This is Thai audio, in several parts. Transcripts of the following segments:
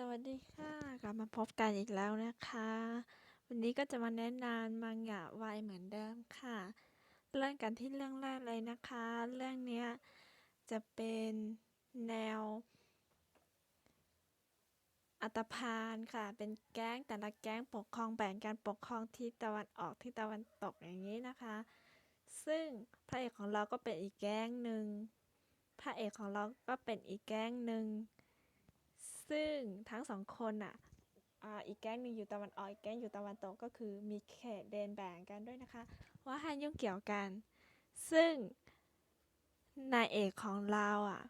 สวัสดีค่ะ กลับมาพบกันอีกแล้วนะคะ วันนี้ก็จะมาแนะนำมังงะวายเหมือนเดิมค่ะ เริ่มกันที่เรื่องแรกเลยนะคะ เรื่องนี้จะเป็นแนว อัตภานค่ะ เป็นแก๊งแต่ละแก๊งปกครองแบ่งการปกครองที่ตะวันออกที่ตะวันตกอย่างนี้นะคะ ซึ่งพระเอกของเราก็เป็นอีกแก๊งหนึ่งพระเอกของเราก็เป็นอีกแก๊งหนึ่ง ซึ่งทั้งสองคนอะอ่าอีกแก๊งหนึ่งอยู่ตะวันออกอีกแก๊งอยู่ตะวันตกก็คือมีเขตแดนแบ่งกันด้วยนะคะ ว่าห้ามยุ่งเกี่ยวกัน ซึ่งนายเอกของเราอะ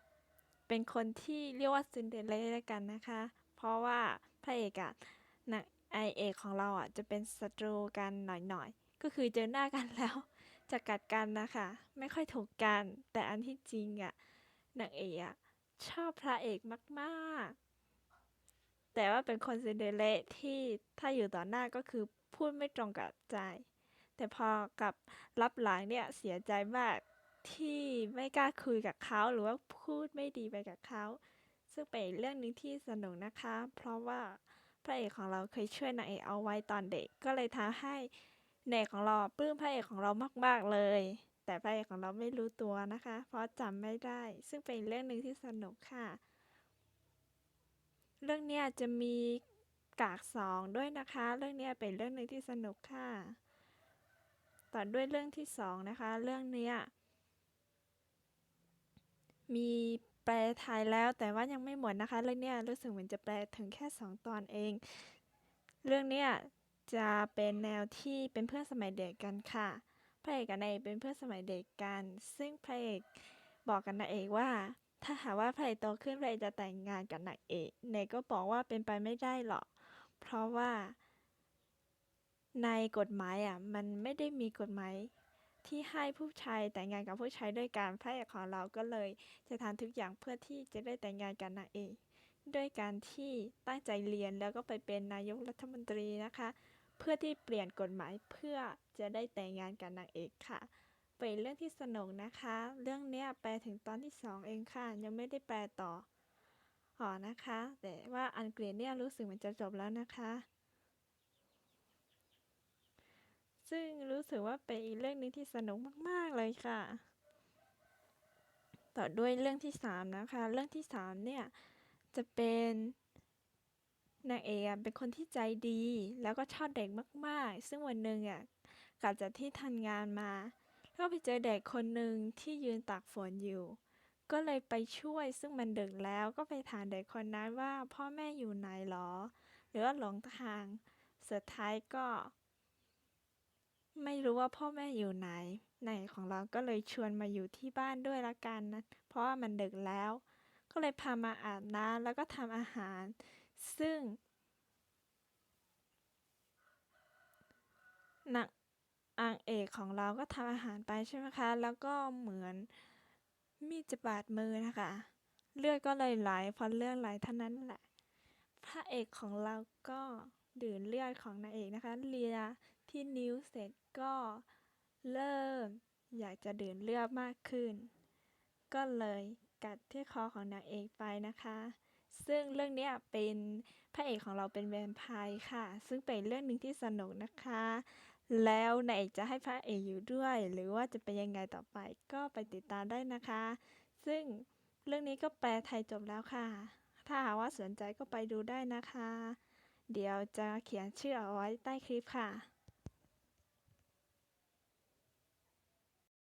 เป็นคนที่เรียกว่าซินเดอเรลล่ากันนะคะ เพราะว่าพระเอกอะนางไอเอกของเราอะจะเป็นศัตรูกันหน่อยๆ ก็คือเจอหน้ากันแล้วจะกัดกันนะคะ ไม่ค่อยถูกกัน แต่อันที่จริงอะนางเอกอะชอบพระเอกมากๆ แต่ว่าเป็นคนซินเดอเรลล่ที่ถ้าอยู่ต่อหน้าก็คือพูดไม่ตรงกับใจ แต่พอกับรับหลังเนี่ยเสียใจมากที่ไม่กล้าคุยกับเขาหรือว่าพูดไม่ดีไปกับเขา ซึ่งเป็นเรื่องหนึ่งที่สนุกนะคะ เพราะว่าพระเอกของเราเคยช่วยนางเอกเอาไว้ตอนเด็ก ก็เลยทำให้นางเอกของเราปลื้มพระเอกของเรามากๆเลย แต่พระเอกของเราไม่รู้ตัวนะคะ เพราะจำไม่ได้ ซึ่งเป็นเรื่องหนึ่งที่สนุกค่ะ เรื่องเนี้ยจะมีกากสองด้วยนะคะ เรื่องเนี้ยเป็นเรื่องหนึ่งที่สนุกค่ะ ต่อด้วยเรื่องที่สองนะคะ เรื่องเนี้ยมีแปลไทยแล้วแต่ว่ายังไม่หมดนะคะ เรื่องเนี้ยรู้สึกเหมือนจะแปลถึงแค่สองตอนเอง เรื่องเนี้ยจะเป็นแนวที่เป็นเพื่อนสมัยเด็กกันค่ะพระเอกกับนางเอกเป็นเพื่อนสมัยเด็กกัน ซึ่งพระเอกบอกกับนางเอกว่า ถ้าหากว่าพระเอกโตขึ้นพระเอกจะแต่งงานกับนางเอกนางเอกก็บอกว่าเป็นไปไม่ได้หรอก เพราะว่า ในกฎหมายอะ มันไม่ได้มีกฎหมายที่ให้ผู้ชายแต่งงานกับผู้ชายด้วยกันพระเอกของเราก็เลย จะทำทุกอย่างเพื่อที่จะได้แต่งงานกับนางเอกด้วยการที่ตั้งใจเรียนแล้วก็ไปเป็นนายกรัฐมนตรีนะคะ เพื่อที่เปลี่ยนกฎหมายเพื่อจะได้แต่งงานกับนางเอกค่ะ เป็นเรื่องที่สนุกนะคะ เรื่องเนี้ยแปลถึงตอนที่สองเองค่ะ ยังไม่ได้แปลต่ออ๋อนะคะ แต่ว่าอังกฤษเนี่ยรู้สึกเหมันจะจบแล้วนะคะ ซึ่งรู้สึกว่าเป็นอีกเรื่องหนึงที่สนุกมากๆเลยค่ะ ต่อด้วยเรื่องที่สามนะคะ เรื่องที่สามเนี่ยจะเป็นนางเอกเป็นคนที่ใจดี แล้วก็ชอบเด็กมาก ๆ ซึ่งวันหนึ่งอะกลับจากที่ทำงานมา ก็ไปเจอเด็กคนหนึ่งที่ยืนตากฝนอยู่ ก็เลยไปช่วยซึ่งมันดึกแล้วก็ไปถามเด็กคนนั้นว่าพ่อแม่อยู่ไหนหรอ หรือว่าหลงทางสุดท้ายก็ ไม่รู้ว่าพ่อแม่อยู่ไหนนายของเราก็เลยชวนมาอยู่ที่บ้านด้วยละกันนะเพราะว่ามันดึกแล้ว ก็เลยพามาอาบน้ำแล้วก็ทำอาหาร ซึ่งหนา อางเอกของเราก็ทำอาหารไปใช่ไหมคะ แล้วก็เหมือนมีดจะบาดมือนะคะ เลือดก็เลยไหลพอเลือดไหลเท่านั้นแหละ พระเอกของเราก็ดื่มเลือดของนางเอกนะคะ เลียที่นิ้วเสร็จก็เริ่มอยากจะดื่มเลือดมากขึ้น ก็เลยกัดที่คอของนางเอกไปนะคะ ซึ่งเรื่องนี้เป็นพระเอกของเราเป็นแวมไพร์ค่ะ ซึ่งเป็นเรื่องหนึ่งที่สนุกนะคะ แล้วนายเอกจะให้พระเอกอยู่ด้วย หรือว่าจะเป็นยังไงต่อไปก็ไปติดตามได้นะคะ ซึ่งเรื่องนี้ก็แปลไทยจบแล้วค่ะ ถ้าหากว่าสนใจก็ไปดูได้นะคะ เดี๋ยวจะเขียนชื่อเอาไว้ใต้คลิปค่ะ